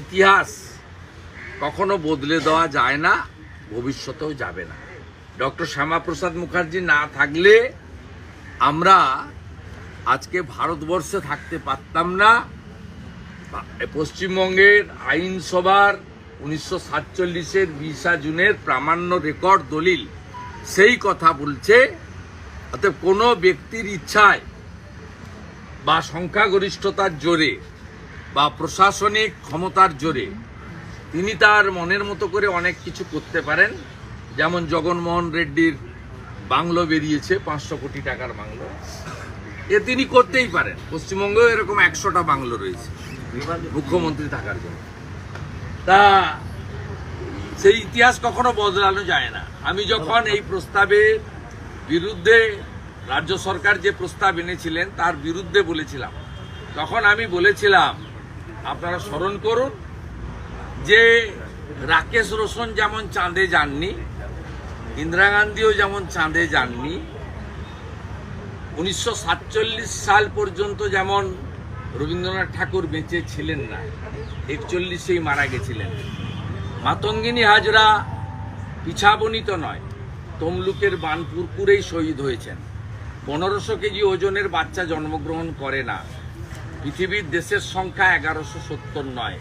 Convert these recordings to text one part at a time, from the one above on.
ইতিহাস কখনো বদলে দেওয়া যায় না, ভবিষ্যতেও যাবে না। ডক্টর শ্যামাপ্রসাদ মুখার্জি না থাকলে আমরা আজকে ভারতবর্ষে থাকতে পারতাম না। পশ্চিমবঙ্গের আইনসভার উনিশশো সাতচল্লিশের বিশা জুনের প্রামাণ্য রেকর্ড দলিল সেই কথা বলছে, অতএব কোনো ব্যক্তির ইচ্ছায় বা সংখ্যাগরিষ্ঠতার জোরে বা প্রশাসনিক ক্ষমতার জোরে তিনি তার মনের মতো করে অনেক কিছু করতে পারেন। যেমন জগনমোহন রেড্ডির বাংলো বেরিয়েছে, পাঁচশো কোটি টাকার বাংলো। এ তিনি করতেই পারেন। পশ্চিমবঙ্গেও এরকম একশোটা বাংলো রয়েছে, মুখ্যমন্ত্রী থাকার জন্য। তা সেই ইতিহাস কখনো বদলানো যায় না। আমি যখন এই প্রস্তাবের বিরুদ্ধে রাজ্য সরকার যে প্রস্তাব এনেছিলেন, তার বিরুদ্ধে বলেছিলাম। তখন আমি বলেছিলাম আপনারা স্মরণ করুন যে রাকেশ রোশন যেমন চাঁদে যাননি, ইন্দিরা গান্ধীও যেমন চাঁদে যাননি, উনিশশো সাতচল্লিশ সাল পর্যন্ত যেমন রবীন্দ্রনাথ ঠাকুর বেঁচে ছিলেন না, একচল্লিশেই মারা গেছিলেন। মাতঙ্গিনী হাজরা পিছাবনিত নয়, তমলুকের বানপুরপুরেই শহীদ হয়েছেন। পনেরোশো কেজি ওজনের বাচ্চা জন্মগ্রহণ করে না। পৃথিবীর দেশের সংখ্যা এগারোশো সত্তর নয়।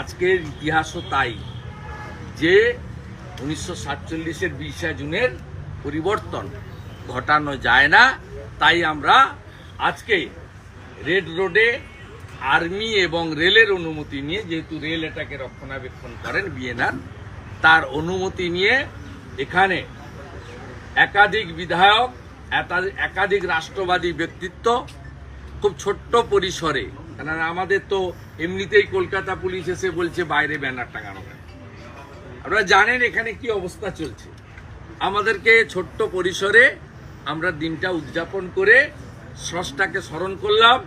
আজকের ইতিহাসও তাই যে উনিশশো সাতচল্লিশের বিশে জুনের পরিবর্তন ঘটানো যায় না, তাই আমরা আজকে রেড রোডে আর্মি এবং রেলের অনুমতি নিয়ে, যেহেতু রেল এটাকে রক্ষণাবেক্ষণ করেন বিএনআর, তার অনুমতি নিয়ে এখানে একাধিক বিধায়ক, একাধিক রাষ্ট্রবাদী ব্যক্তিত্ব খুব ছোট্ট পরিসরে, কেননা আমাদের তো এমনিতেই কলকাতা পুলিশ এসে বলছে বাইরে ব্যানার টাঙানো আপনারা জানেন এখানে কি অবস্থা চলছে? আমাদেরকে ছোট্ট পরিসরে আমরা দিনটা উদযাপন করে স্রষ্টাকে স্মরণ করলাম।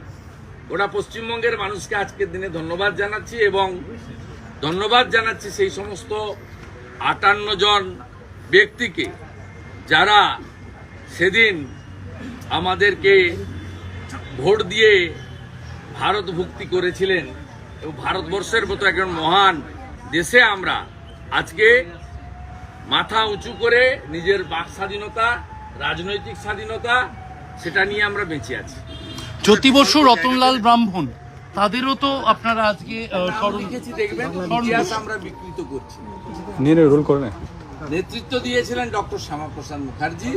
ওরা পশ্চিমবঙ্গের মানুষকে আজকের দিনে ধন্যবাদ জানাচ্ছি এবং ধন্যবাদ জানাচ্ছি সেই সমস্ত আটান্ন জন ব্যক্তিকে যারা সেদিন আমাদেরকে ভোট দিয়ে ভারত ভুক্তি করেছিলেন এবং ভারতবর্ষের মতো একজন মহান দেশে আমরা আজকে মাথা উঁচু করে নিজের বাক স্বাধীনতা রাজনৈতিক স্বাধীনতা সেটা নিয়ে আমরা বেঁচে আছি। জ্যোতি বসু রতনলাল ব্রাহ্মণ তাদেরও তো আপনারা আজকে লিখেছি দেখবেন ইতিহাস আমরা বিকৃত করছি। নিয়ে রোল করে নেতৃত্ব দিয়েছিলেন ডক্টর শ্যামাপ্রসাদ মুখার্জি।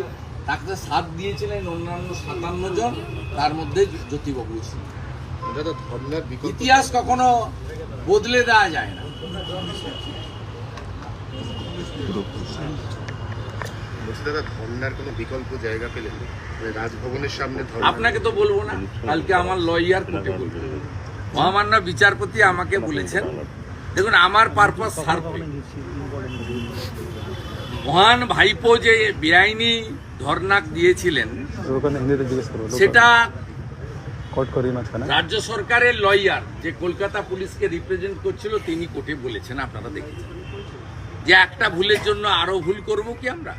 তাকে সাথ দিয়েছিলেন অন্যান্য সাতান্ন জন তার মধ্যে জ্যোতিবাবু ইতিহাস কখনো বদলে দেওয়া যায় না। দাদা ধর্নার কোনো বিকল্প জায়গা পেলেন মানে রাজভবনের সামনে আপনাকে তো বলব না কালকে আমার লয়ার কোর্টে বলব। মহামান্য বিচারপতি আমাকে বলেছেন দেখুন আমার পারপাস সার্ফে মহান ভাইপো যে বেআইনি ধর্নাক দিয়েছিলেন সেটা রাজ্য সরকারের লয়ার যে কলকাতা পুলিশকে রিপ্রেজেন্ট করছিল তিনি কোর্টে বলেছেন আপনারা দেখেছেন। যে একটা ভুলের জন্য আরও ভুল করব কি আমরা?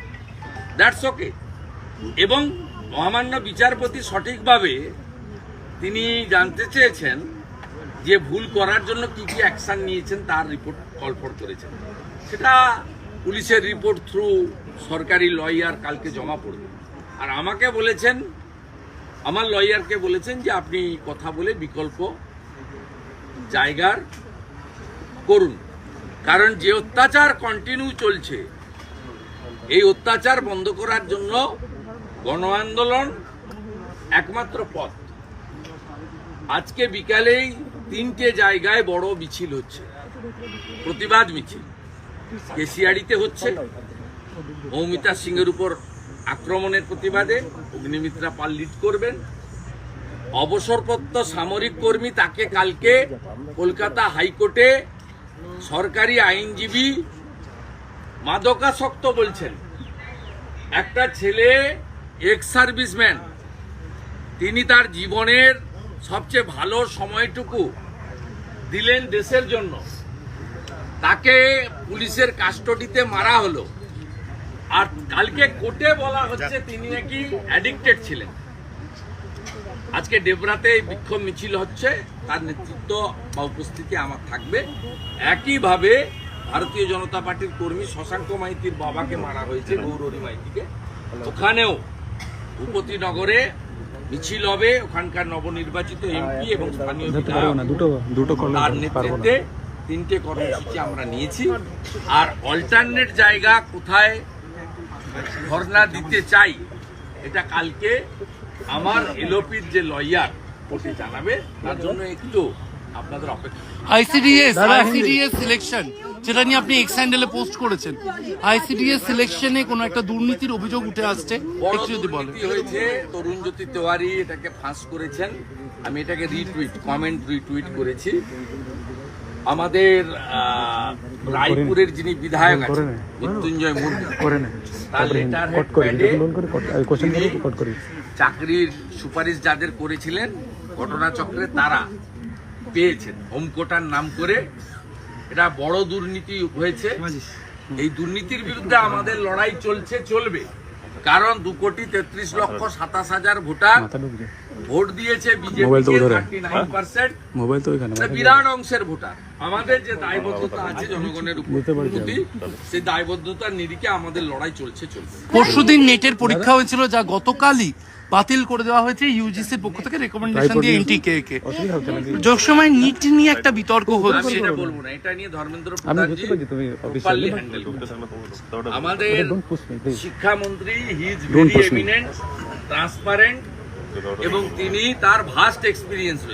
দ্যাটস ওকে এবং মহামান্য বিচারপতি সঠিকভাবে তিনি জানতে চেয়েছেন যে ভুল করার জন্য কি কি অ্যাকশন নিয়েছেন তার রিপোর্ট কলফর করেছেন। সেটা পুলিশের রিপোর্ট থ্রু সরকারি লয়ার কালকে জমা পড়বে। আর আমাকে বলেছেন, আমার লয়ারকে বলেছেন যে আপনি কথা বলে বিকল্প জায়গার করুন। কারণ যে অত্যাচার কন্টিনিউ চলছে, এই অত্যাচার বন্ধ করার জন্য গণ আন্দোলন একমাত্র পথ। আজকে বিকালেই তিনটে জায়গায় বড় মিছিল হচ্ছে, প্রতিবাদ মিছিল। কেশিয়াড়িতে হচ্ছে মৌমিতা সিংয়ের উপর আক্রমণের প্রতিবাদে অগ্নিমিত্রা পাল লিড করবেন। অবসরপ্রাপ্ত সামরিক কর্মী তাকে কালকে কলকাতা হাইকোর্টে সরকারি আইনজীবী মাদকাসক্ত বলছেন। একটা ছেলে এক্স সার্ভিসম্যান তিনি তার জীবনের সবচেয়ে ভালো সময়টুকু দিলেন দেশের জন্য। তাকে পুলিশের কাস্টডিতে মারা হলো। আর কালকে কোর্টে বলা হচ্ছে তিনি নাকি অ্যাডিক্টেড ছিলেন। আজকে ডেবরাতে বিক্ষোভ মিছিল হচ্ছে তার নেতৃত্ব বা উপস্থিতি আমার থাকবে। একইভাবে ভারতীয় জনতা পার্টির কর্মী শশাঙ্ক মাইতির বাবাকে মারা হয়েছে গৌরী মাইতিকে। ওখানেও ভূপতিনগরে মিছিল হবে ওখানকার নবনির্বাচিত এমপি এবং স্থানীয় তার নেতৃত্বে তিনটে কর্মসূচি আমরা নিয়েছি। আর অল্টারনেট জায়গা কোথায় ধর্ণা দিতে চাই এটা কালকে আমার এলোপির যে লয়ার কোর্টে জানাবে। তার জন্য একটু আপনাদের অপেক্ষা আইসিডিএস আইসিডিএস সিলেকশন যেটা নিয়ে আপনি এক্স হ্যান্ডেলে পোস্ট করেছেন। আইসিডিএস সিলেকশনে কোনো একটা দুর্নীতির অভিযোগ উঠে আসছে বড় একটু যদি বলেন। হয়েছে তরুণ জ্যোতি তেওয়ারি এটাকে ফাঁস করেছেন। আমি এটাকে রিটুইট কমেন্ট রিটুইট করেছি। আমাদের রায়পুরের যিনি বিধায়ক আছেন। মৃত্যুঞ্জয় মুর্মু তার চাকরির সুপারিশ যাদের করেছিলেন ঘটনাচক্রে তারা পেয়েছেন। হোমকোটার নাম করে এটা বড় দুর্নীতি হয়েছে। এই দুর্নীতির বিরুদ্ধে আমাদের লড়াই চলছে চলবে। কারণ দু কোটি তেত্রিশ লক্ষ সাতাশ হাজার ভোটার ভোট দিয়েছে বিজেপি মোবাইল তো বিরাট অংশের ভোটার। আমাদের যে দায়বদ্ধতা আছে জনগণের প্রতি, সেই দায়বদ্ধতার নিরিখে আমাদের লড়াই চলছে পরশুদিন নেটের পরীক্ষা হয়েছিল যা গতকালই বাতিল করে দেওয়া হয়েছে ইউজিসির পক্ষ থেকে রেকমেন্ডেশন দিয়ে এনটিকে কে। নাকি? যোগ সময় নিট নিয়ে একটা বিতর্ক হচ্ছে। এটা বলব না এটা নিয়ে ধর্মেন্দ্র আমি প্রধানজি বুঝতে পারছি তুমি প্রপারলি হ্যান্ডেল আমাদের শিক্ষামন্ত্রী he is very eminent transparent এবং তিনি তার ভাস্ট এক্সপিরিয়েন্স রয়েছে।